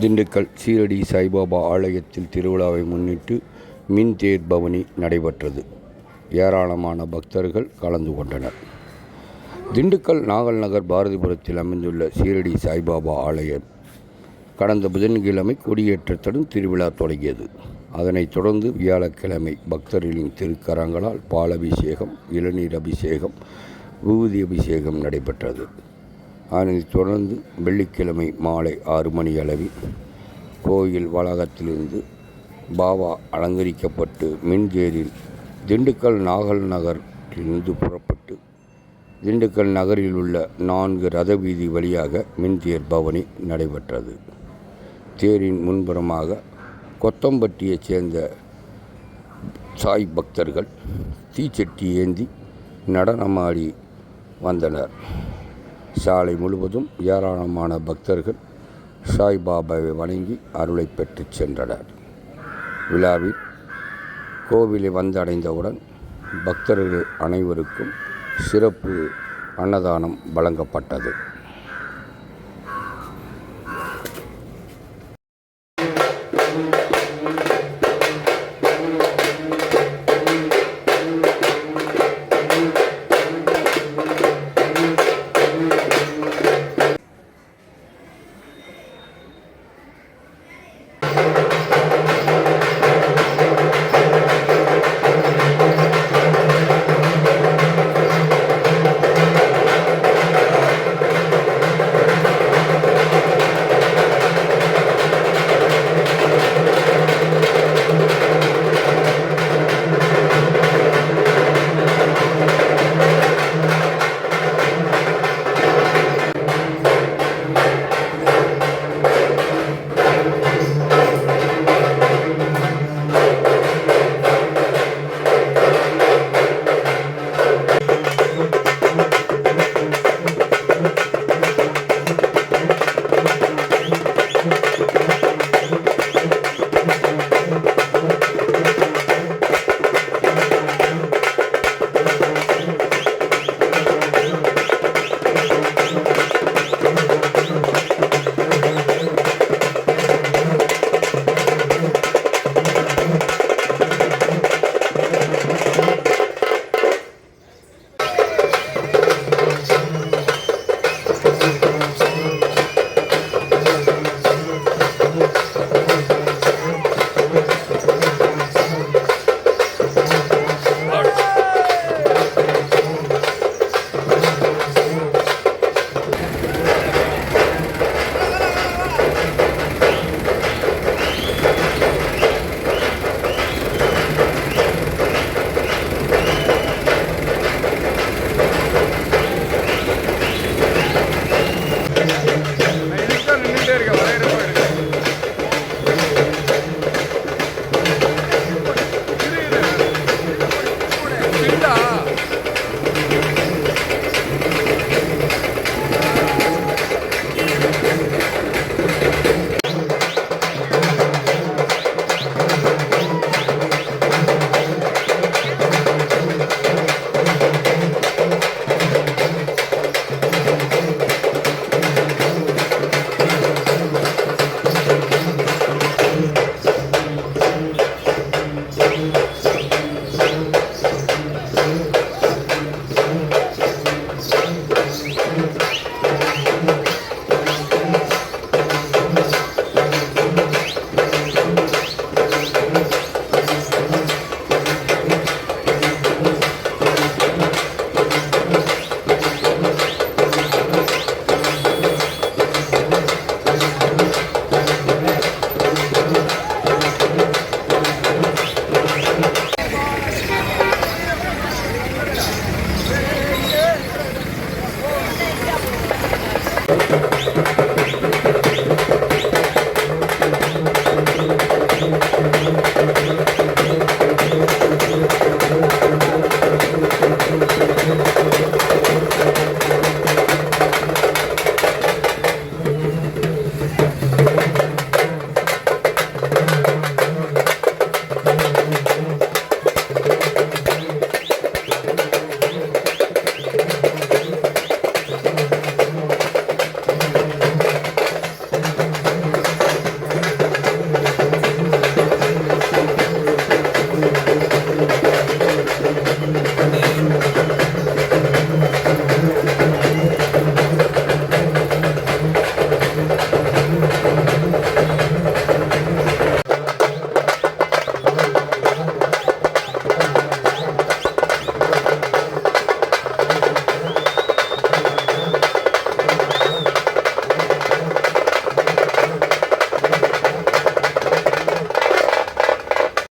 திண்டுக்கல் சீரடி சாய்பாபா ஆலயத்தில் திருவிழாவை முன்னிட்டு மின் தேர் பவனி நடைபெற்றது. ஏராளமான பக்தர்கள் கலந்து கொண்டனர். திண்டுக்கல் நாகல் நகர் பாரதிபுரத்தில் அமைந்துள்ள சீரடி சாய்பாபா ஆலயம் கடந்த புதன்கிழமை கொடியேற்றத்துடன் திருவிழா தொடங்கியது. அதனைத் தொடர்ந்து வியாழக்கிழமை பக்தர்களின் திருக்கரங்களால் பாலபிஷேகம் இளநீர் அபிஷேகம் விபூதி அபிஷேகம் நடைபெற்றது. அதனைத் தொடர்ந்து வெள்ளிக்கிழமை மாலை ஆறு மணி அளவில் கோயில் வளாகத்திலிருந்து பாபா அலங்கரிக்கப்பட்டு மின்ஜேரில் திண்டுக்கல் நாகல் நகரிலிருந்து புறப்பட்டு திண்டுக்கல் நகரில் உள்ள நான்கு ரத வீதி வழியாக மின்தேர் பவனி நடைபெற்றது. தேரின் முன்புறமாக கொத்தம்பட்டியைச் சேர்ந்த சாய் பக்தர்கள் தீச்சட்டி ஏந்தி நடனமாடி வந்தனர். சாலை முழுவதும் ஏராளமான பக்தர்கள் சாய்பாபாவை வணங்கி அருளை பெற்றுச் சென்றனர். விழாவில் கோவிலை வந்தடைந்தவுடன் பக்தர்கள் அனைவருக்கும் சிறப்பு அன்னதானம் வழங்கப்பட்டது.